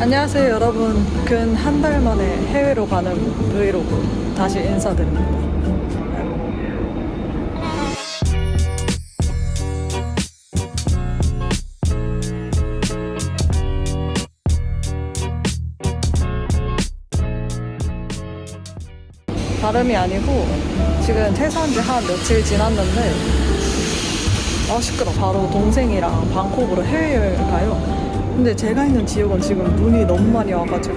안녕하세요 여러분. 근 한 달 만에 해외로 가는 브이로그 다시 인사드립니다. 다름이 아니고 지금 퇴사한 지 한 며칠 지났는데 아 시끄러. 바로 동생이랑 방콕으로 해외여행을 가요 근데 제가 있는 지역은 지금 눈이 너무 많이 와가지고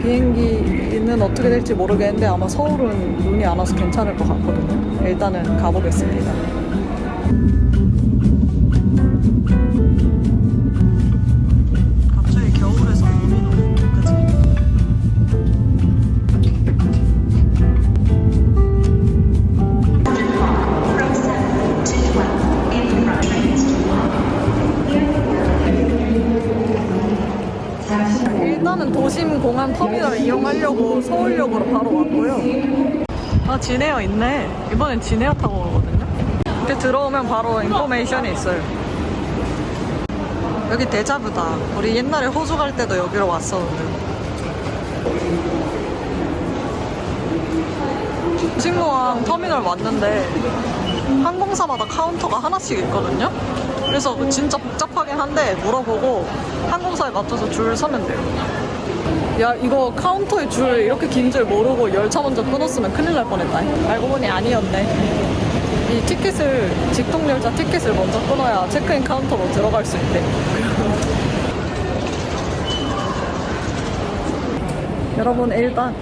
비행기는 어떻게 될지 모르겠는데 아마 서울은 눈이 안 와서 괜찮을 것 같거든요. 일단은 가보겠습니다 이번엔 진에어 타고 오거든요. 이렇게 들어오면 바로 인포메이션이 있어요. 여기 데자부다. 우리 옛날에 호주 갈 때도 여기로 왔었는데. 도심공항 터미널 왔는데 항공사마다 카운터가 하나씩 있거든요. 그래서 진짜 복잡하긴 한데 물어보고 항공사에 맞춰서 줄 서면 돼요. 야 이거 카운터에 줄 이렇게 긴 줄 모르고 열차 먼저 끊었으면 큰일 날 뻔했다. 알고 보니 아니었네. 이 티켓을 직통 열차 티켓을 먼저 끊어야 체크인 카운터로 들어갈 수 있대. 여러분 일단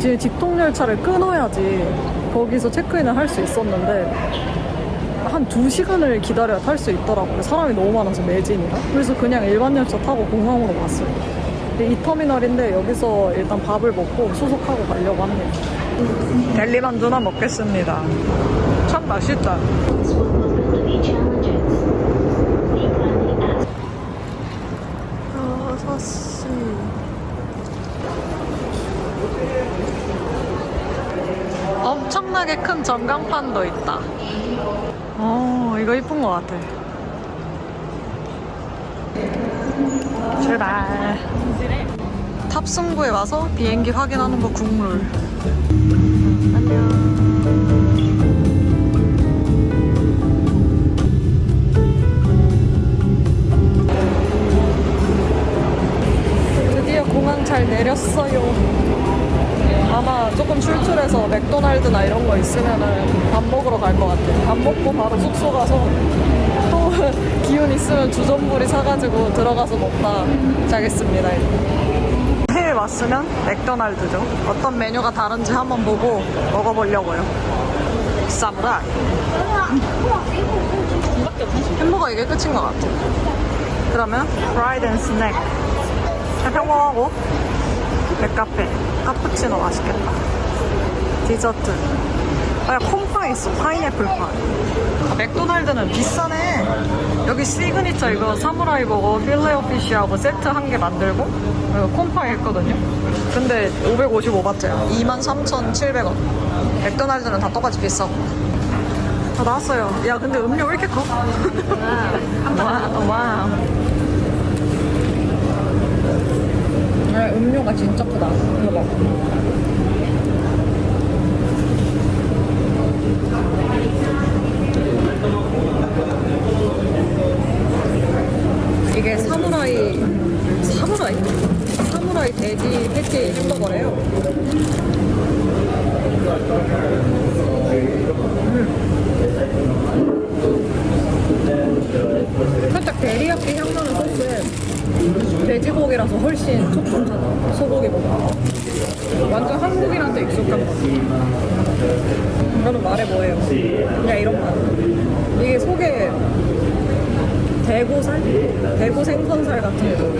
지금 직통 열차를 끊어야지 거기서 체크인을 할 수 있었는데 한두 시간을 기다려야 탈 수 있더라고요. 사람이 너무 많아서 매진이라. 그래서 그냥 일반 열차 타고 공항으로 왔어요. 근데 이 터미널인데 여기서 일단 밥을 먹고 수속하고 가려고 합니다. 델리 만두나 먹겠습니다. 참 맛있다. 여섯 시. 엄청나게 큰 전광판도 있다. 어, 이거 이쁜 것 같아. 출발. 탑승구에 와서 비행기 확인하는 거 국물. 안녕. 드디어 공항 잘 내렸어요. 아마 조금 출출해서 맥도날드나 이런 거 있으면은 밥 먹으러 갈 것 같아요. 밥 먹고 바로 숙소 가서 또 기운 있으면 주전부리 사가지고 들어가서 먹다 자겠습니다. 해외 왔으면 맥도날드죠. 어떤 메뉴가 다른지 한번 보고 먹어보려고요. 사무라이. 햄버거 이게 끝인 것 같아. 그러면 프라이드 앤 스낵. 평범하고 맥카페. 카푸치노 맛있겠다. 디저트. 아, 콩파 있어. 파인애플 파. 아, 맥도날드는 비싸네. 여기 시그니처 이거 사무라이 버거 필레오피쉬하고 세트 한 개 만들고 이거 콩파 했거든요. 근데 555바트야. 23,700원. 맥도날드는 다 똑같이 비싸고. 다 나왔어요. 야, 근데 음료 왜 이렇게 커? 와, 와. 아, 음료가 진짜 크다. 이거 봐. 이게 사무라이 사무라이 사무라이 돼지 패티 햄버거래요. 음. 살짝 데리야끼 향 나는 소스에 돼지고기라서 훨씬 촉촉하다. 완전 한국인한테 익숙한 맛. 이거는 말해 뭐예요? 그냥 이런 맛. 이게 속에 대고살? 대고 생선살 같은 거.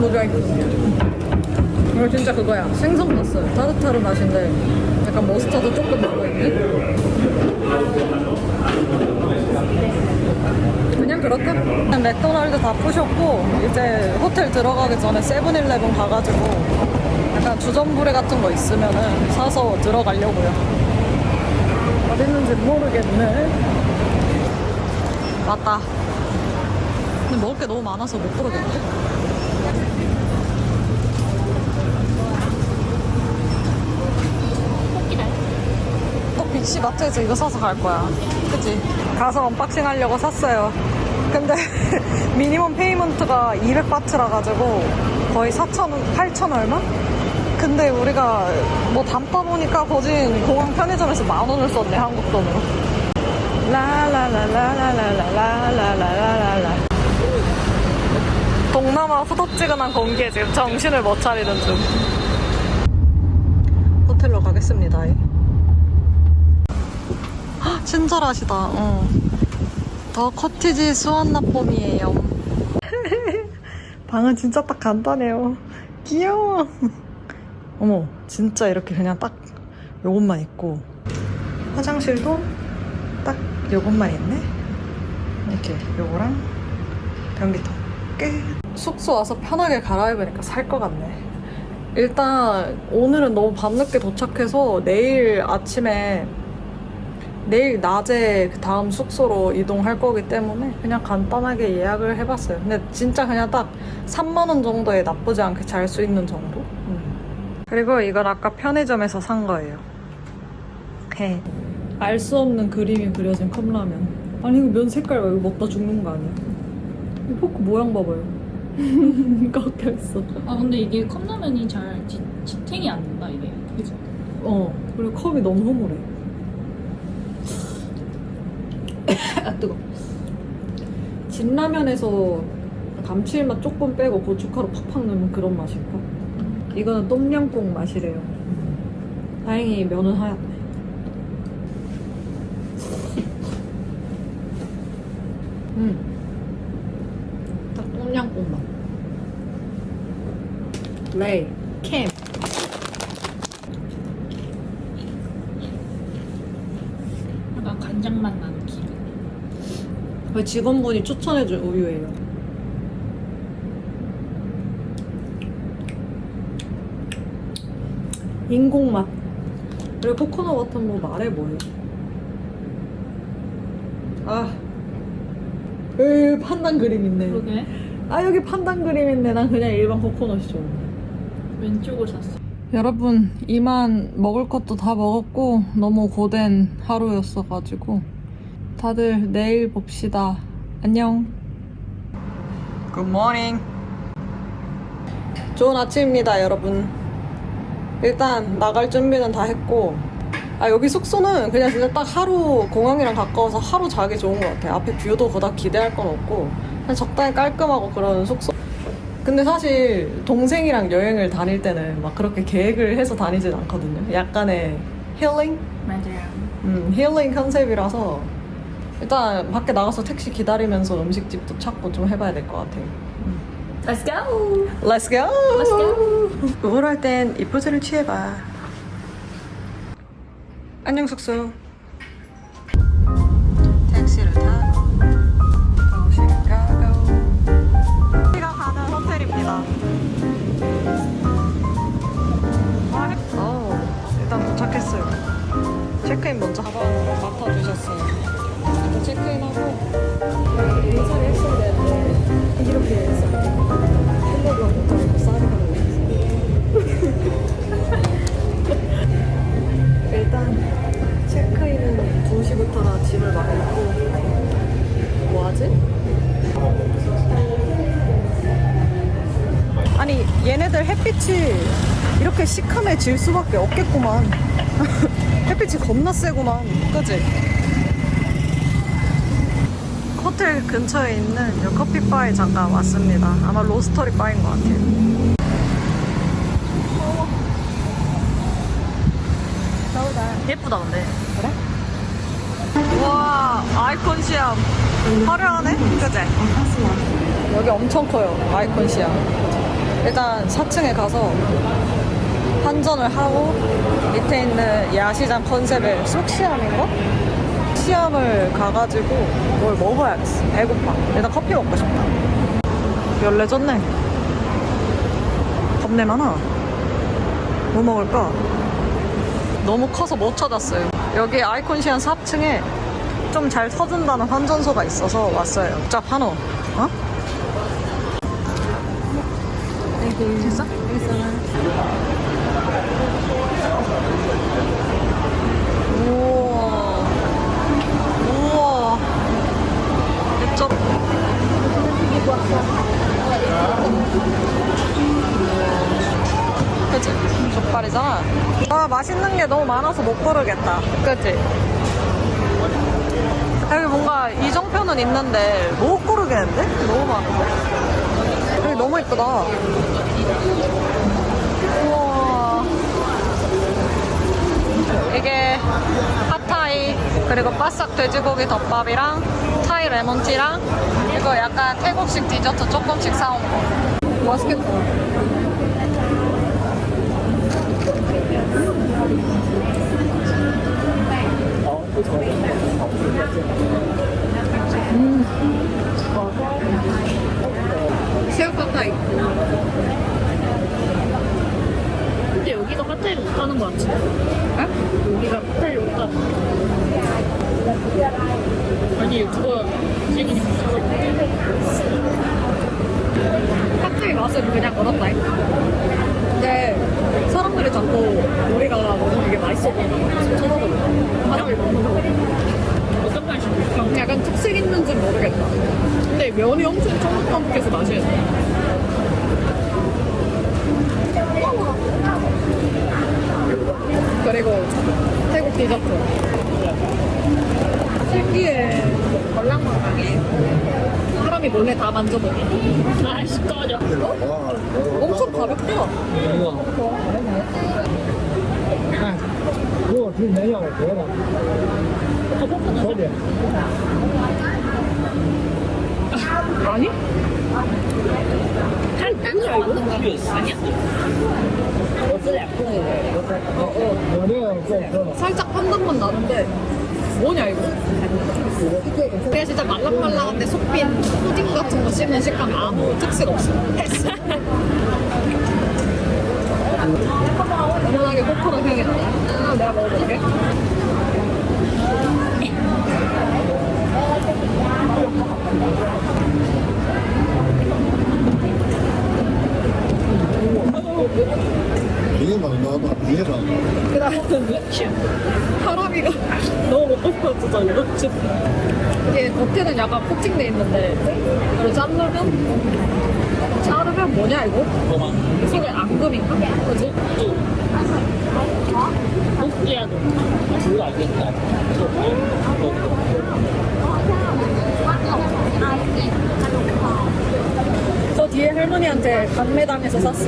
모자이크. 이거 진짜 그거야. 생선 났어요. 타르타르 맛인데 약간 머스타드 조금 남아있는? 그냥 그렇다. 그냥 맥도날드 다 푸셨고 이제 호텔 들어가기 전에 세븐일레븐 가가지고 약간 주전부리 같은 거 있으면은 사서 들어가려고요. 어디 있는지 모르겠네. 맞다. 근데 먹을 게 너무 많아서 못 고르겠는데? 또 빅시 마트에서 이거 사서 갈 거야. 그치? 가서 언박싱 하려고 샀어요. 근데 미니멈 페이먼트가 200바트라 가지고 거의 4,000원, 8,000 얼마? 근데 우리가 뭐 담다 보니까 거진 공항 편의점에서 만 원을 썼네, 한국 돈으로. 라라라라라라라라라라라. 동남아 후덥지근한 공기에 지금 정신을 못 차리는 중. 호텔로 가겠습니다. 헉, 친절하시다. 어. 더 커티지 수완나폼이에요. 방은 진짜 딱 간단해요. 귀여워. 어머, 진짜 이렇게 그냥 딱 요것만 있고 화장실도 딱 요것만 있네. 이렇게 요거랑 변기통 끝. 숙소 와서 편하게 갈아입으니까 살 것 같네. 일단 오늘은 너무 밤늦게 도착해서 내일 아침에 내일 낮에 그 다음 숙소로 이동할 거기 때문에 그냥 간단하게 예약을 해봤어요. 근데 진짜 그냥 딱 3만 원 정도에 나쁘지 않게 잘 수 있는 정도. 음. 그리고 이건 아까 편의점에서 산 거예요. 알수 없는 그림이 그려진 컵라면. 아니 이거 면 색깔 봐. 이거 먹다 죽는 거 아니야? 이 포크 모양 봐봐요. 깎여 있어. 아 근데 이게 컵라면이 잘 지, 지탱이 안 된다 이게 그죠? 어. 그리고 컵이 너무 흐물해. 아 뜨거. 진라면에서 감칠맛 조금 빼고 고춧가루 팍팍 넣으면 그런 맛일까? 이거는 똠양꿍 맛이래요. 다행히 면은 하얗네. 음. 딱 똠양꿍 맛. 레이, 캠. 약간 간장맛 나는 기름 저희 직원분이 추천해준 우유예요. 인공 맛. 그리고 코코넛 워터 뭐 말해 뭐해. 아. 여기 판단 그림 있네. 그러게 아 여기 판단 그림 있네. 난 그냥 일반 코코넛이 좋은데. 왼쪽을 샀어 여러분 이만 먹을 것도 다 먹었고 너무 고된 하루였어가지고 다들 내일 봅시다. 안녕. 굿모닝. 좋은 아침입니다, 여러분. 일단 나갈 준비는 다 했고 아 여기 숙소는 그냥 진짜 딱 하루 공항이랑 가까워서 하루 자기 좋은 것 같아요. 앞에 뷰도 그닥 기대할 건 없고 그냥 적당히 깔끔하고 그런 숙소. 근데 사실 동생이랑 여행을 다닐 때는 막 그렇게 계획을 해서 다니진 않거든요. 약간의 힐링? 맞아요 음, 힐링 컨셉이라서 일단 밖에 나가서 택시 기다리면서 음식집도 찾고 좀 해봐야 될 것 같아요. Let's go Let's go! Let's go 우울할 땐 이 포즈를 취해봐. 안녕 숙소. 햇빛이 이렇게 시커매질 수밖에 없겠구만. 햇빛이 겁나 세구만 그지? 호텔 근처에 있는 이 커피바에 잠깐 왔습니다. 아마 로스터리 바인 것 같아요. 예쁘다 근데. 그래? 와 아이콘 시암. 화려하네? 그지? 여기 엄청 커요 아이콘 시암 일단 4층에 가서 환전을 하고 밑에 있는 야시장 컨셉의 쑥시암인가? 시암을 가가지고 뭘 먹어야겠어 배고파 일단 커피 먹고 싶다 열레 졌네 겁내 많아 뭐 먹을까? 너무 커서 못 찾았어요. 여기 아이콘 시안 4층에 좀 잘 서준다는 환전소가 있어서 왔어요. 자, 한호. 어? 됐어? 우와. 우와. 미쳤 그치? 족발이잖아. 아, 맛있는 게 너무 많아서 못 고르겠다. 그치? 여기 뭔가 이정표는 있는데 못 고르겠는데? 너무 많은데? 여기 너무 이쁘다. 우와. 이게 핫타이 그리고 바싹 돼지고기 덮밥이랑 타이 레몬티랑 이거 약간 태국식 디저트 조금씩 사온 거. 맛있겠다. 여기가 핫타이를 못하는 거 같지? 어? 여기가 핫타이를 못하는 아니 그거 얘기 좀 핫타이 맛은 그냥 걸었다. 근데 사람들이 자꾸 우리가 너무 이게 맛있어 보이는 쳐다보고 사람이 먹는 거 어떤 맛이? 약간 특색 있는지 모르겠다. 근데 면이 엄청 쫀득쫀득해서 맛있어. 그리고 태국 디저트. 신기해. 걸랑걸랑해. 사람이 몸에 다 만져보게. 아이씨, 꺼져. 엄청 가볍다. 아, 이거 지금 내가 어때요? 아니? 아니야? 어, 어. 살짝 판단만 나는데 뭐냐 이거? 그냥 진짜 말랑말랑한데 속빈 푸딩 같은 거 씹는 식감 아무 특색 없어. 무난하게 코코넛 향이 나 음, 내가 먹어볼게. 이게 막 나와봐 이게 막그 다음에 하람이가 너무 먹고 싶었어, 이거. 이게 겉에는 약간 코팅돼 있는데 이걸 자르면 자르면 뭐냐 이거? 속에 앙금인가? 그지? 목지야 너저 뒤에 할머니한테 간매당해서 샀어.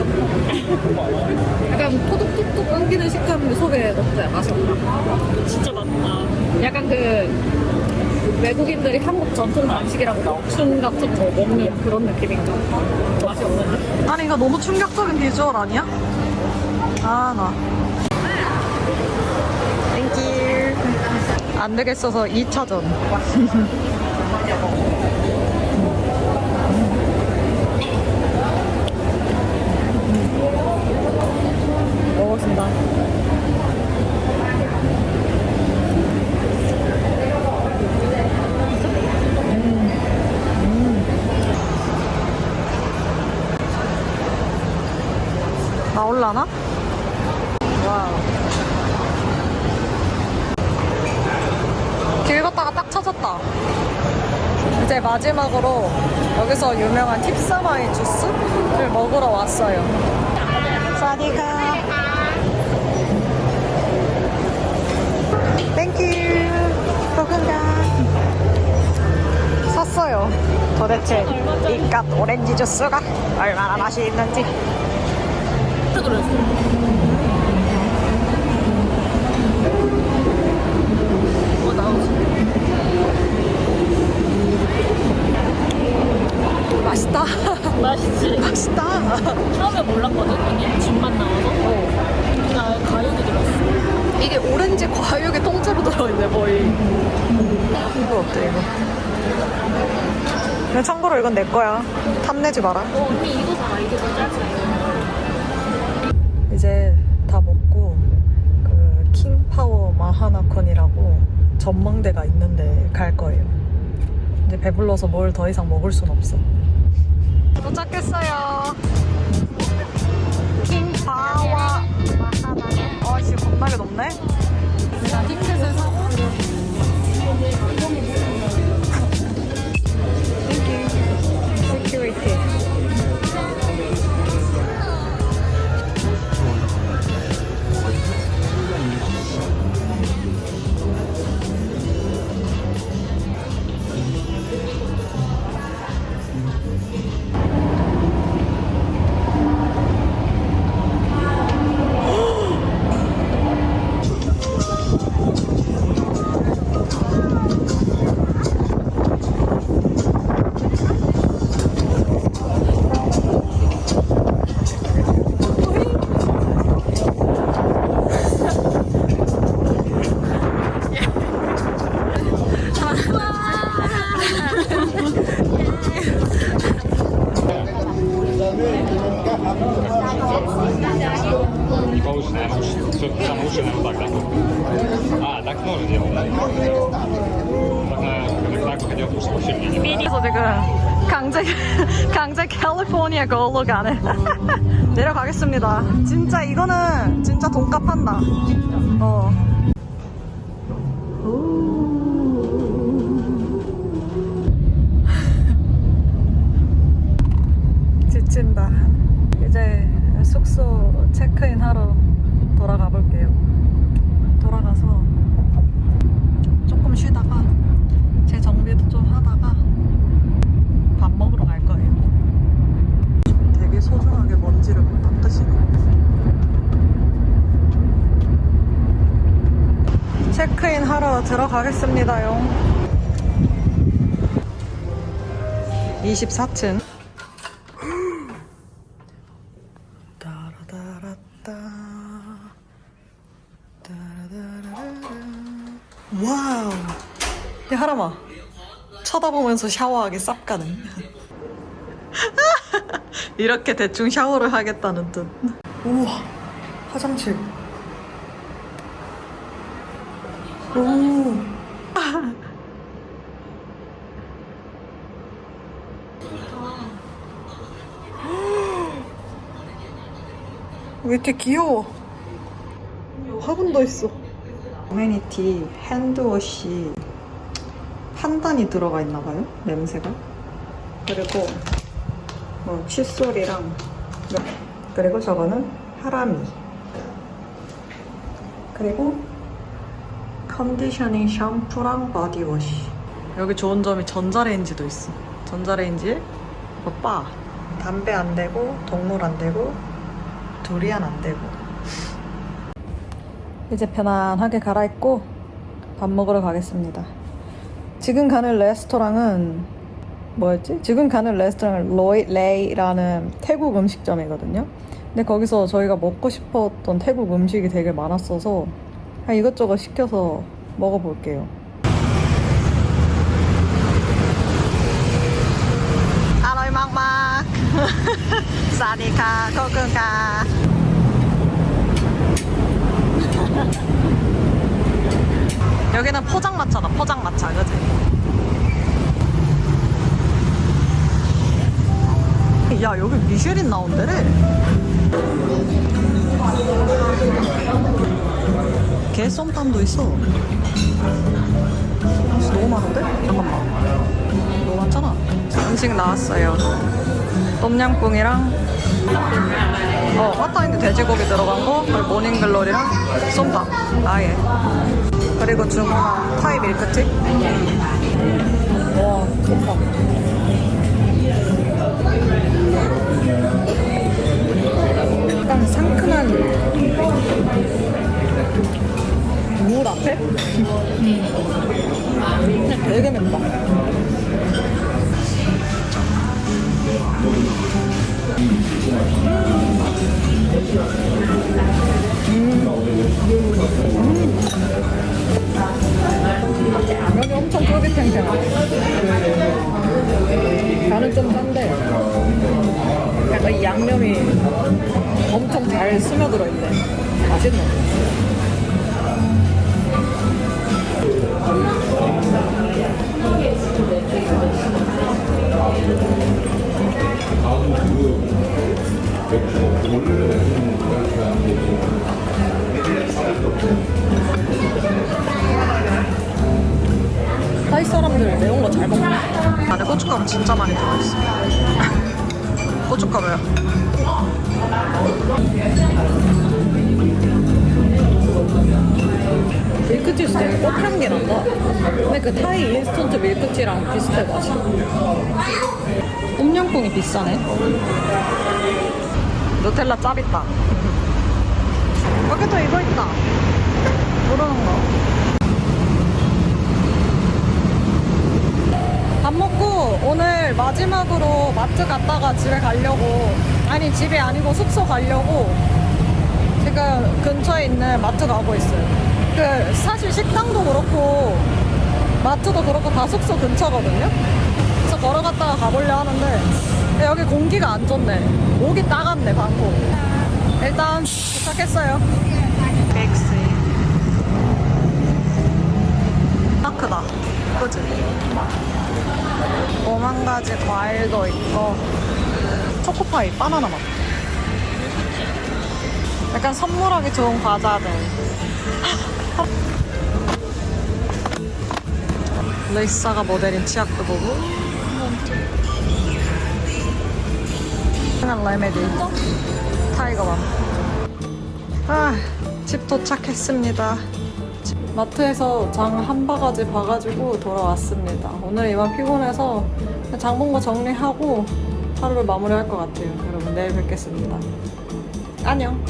약간 토독토독 끊기는 식감인데 속에 넣었어요. 맛이 없나? 진짜 많다 약간 그 외국인들이 한국 전통 음식이라고 옥순 같은 거 먹는 그런 느낌인가? 맛이 없는데? 아니 이거 너무 충격적인 비주얼 아니야? 아 나. 땡큐. 안 되겠어서 2차전. 먹었습니다. 나올라나? 와우. 길 걷다가 딱 찾았다. 이제 마지막으로 여기서 유명한 팁사마이 주스를 먹으러 왔어요. 사디카. 오렌지 주스가 얼마나 맛이 있는지. 맛있다. 이건 내 거야. 탐내지 마라. 어, 언니 이거 사봐. 이게 더 짜지. 이제 다 먹고 그 킹파워 마하나콘이라고 전망대가 있는데 갈 거예요. 이제 배불러서 뭘 더 이상 먹을 순 없어. 도착했어요. 킹파워 마하나콘. 어, 지금 겁나게 높네. 캘리포니아 걸로 가네. 내려가겠습니다. 진짜 이거는 진짜 돈값 한다. 어. 지친다. 이제 숙소 체크인 하러 돌아가 볼게요. 돌아가서 조금 쉬다가 제 정비도 좀 하다가 밥 먹으러 갈 거예요. 되게 소중하게 먼지를 막 닦으시네. 체크인 하러 들어가겠습니다요. 24층. 따라다라따. 따라다라라. 와우. 야, 하람아. 쳐다보면서 샤워하기 쌉가는. 이렇게 대충 샤워를 하겠다는 뜻. 우와, 화장실. 오. 왜 이렇게 귀여워? 화분도 있어. 커뮤니티 핸드워시 판단이 들어가 있나 봐요. 냄새가. 그리고 뭐 칫솔이랑 그리고 저거는 하라미. 그리고 컨디셔닝 샴푸랑 바디워시. 여기 좋은 점이 전자레인지도 있어. 전자레인지에 뭐 바. 담배 안 되고 동물 안 되고 두리안 안 되고. 이제 편안하게 갈아입고 밥 먹으러 가겠습니다. 지금 가는 레스토랑은 뭐였지? 지금 가는 레스토랑은 로이 레이라는 태국 음식점이거든요. 근데 거기서 저희가 먹고 싶었던 태국 음식이 되게 많았어서 이것저것 시켜서 먹어볼게요. 아로이 막막 사디카 코쿤카 여기는 포장마차다 포장마차 그지? 야 여기 미쉐린 나온대래 게 쏨땀도 있어. 너무 많은데? 잠깐만. 너무 많잖아. 음식 나왔어요 똠양꿍이랑 어 화타인드 돼지고기 들어간 거 그리고 모닝글로리랑 쏨땀 아예. 그리고 주문한 타이 밀크티. 와 좋다 약간 상큼한 물 앞에? 되 밀크티랑 비슷해 맛이. 똠양꿍이 비싸네. 누텔라 짭 있다. 여기도 이거 있다. 모르는 거. 밥 먹고 오늘 마지막으로 마트 갔다가 집에 가려고 아니 집이 아니고 숙소 가려고 지금 근처에 있는 마트 가고 있어요. 그 사실 식당도 그렇고 마트도 그렇고 다 숙소 근처거든요. 그래서 걸어갔다가 가보려 하는데 여기 공기가 안 좋네. 목이 따갑네 방구. 일단 도착했어요. 엑스. 아 크다. 그지? 오만 가지 과일도 있고 초코파이, 바나나 맛. 약간 선물하기 좋은 과자들. 레이사가 모델인 치약도 보고. 그냥 레메디. 타이거밤. 아, 집 도착했습니다. 마트에서 장 한 바가지 봐가지고 돌아왔습니다. 오늘 이만 피곤해서 장 본 거 정리하고 하루를 마무리할 것 같아요. 여러분 내일 뵙겠습니다. 안녕.